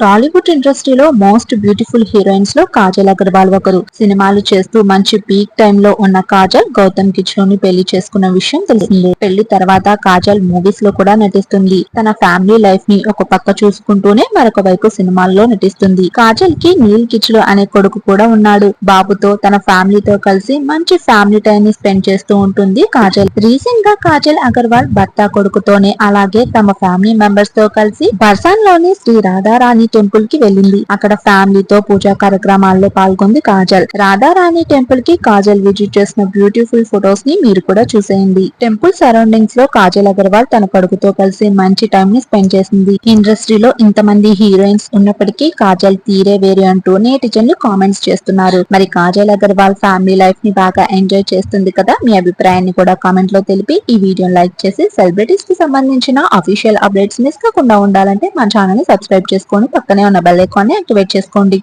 టాలీవుడ్ ఇండస్ట్రీలో most beautiful హీరోయిన్స్లో కాజల్ అగర్వాల్ ఒకరు. సినిమాలు చేస్తూ మంచి పీక్ టైమ్లో ఉన్న కాజల్ గౌతమ్ కిచ్లోని పెళ్ళి చేసుకున్న విషయం తెలిసిందే. పెళ్ళి తర్వాత కాజల్ మూవీస్లో కూడా నటిస్తుంది. తన ఫ్యామిలీ లైఫ్ని ఒక పక్క చూసుకుంటూనే మరొక వైపు సినిమాల్లో నటిస్తుంది. కాజల్కి నీల్ కిచ్లో అనే కొడుకు కూడా ఉన్నాడు. బాబుతో తన ఫ్యామిలీతో కలిసి మంచి ఫ్యామిలీ టైం ని స్పెండ్ చేస్తూ ఉంటుంది కాజల్. రీసెంట్గా కాజల్ అగర్వాల్ భర్త కొడుకుతోనే అలాగే తమ ఫ్యామిలీ మెంబర్స్తో కలిసి బర్సాన్లోని శ్రీ రాధారాణి టెంపుల్కి వెళ్ళింది. అక్కడ ఫ్యామిలీతో పూజా కార్యక్రమాల్లో పాల్గొంది కాజల్. రాధారాణి టెంపుల్కి కాజల్ విజిట్ చేసిన బ్యూటిఫుల్ ఫొటోస్ని మీరు కూడా చూసేయండి. టెంపుల్ సరౌండింగ్స్లో కాజల్ అగర్వాల్ తన కొడుకుతో కలిసి మంచి టైం ని స్పెండ్ చేసింది. ఇండస్ట్రీలో ఇంతమంది హీరోయిన్స్ ఉన్నప్పటికీ కాజల్ తీరే వేరే అంటూ నేటిజన్లు కామెంట్స్ చేస్తున్నారు. మరి కాజల్ అగర్వాల్ ఫ్యామిలీ లైఫ్ని బాగా ఎంజాయ్ చేస్తుంది కదా? మీ అభిప్రాయాన్ని కూడా కామెంట్లో తెలిపి ఈ వీడియోని లైక్ చేసి సెలబ్రిటీస్కి సంబంధించిన అఫీషియల్ అప్డేట్స్ మిస్ కాకుండా ఉండాలంటే మా ఛానల్ని సబ్స్క్రైబ్ చేసుకొని పక్కనే ఉన్న బెల్ ఐకాన్ యాక్టివేట్ చేసుకోండి.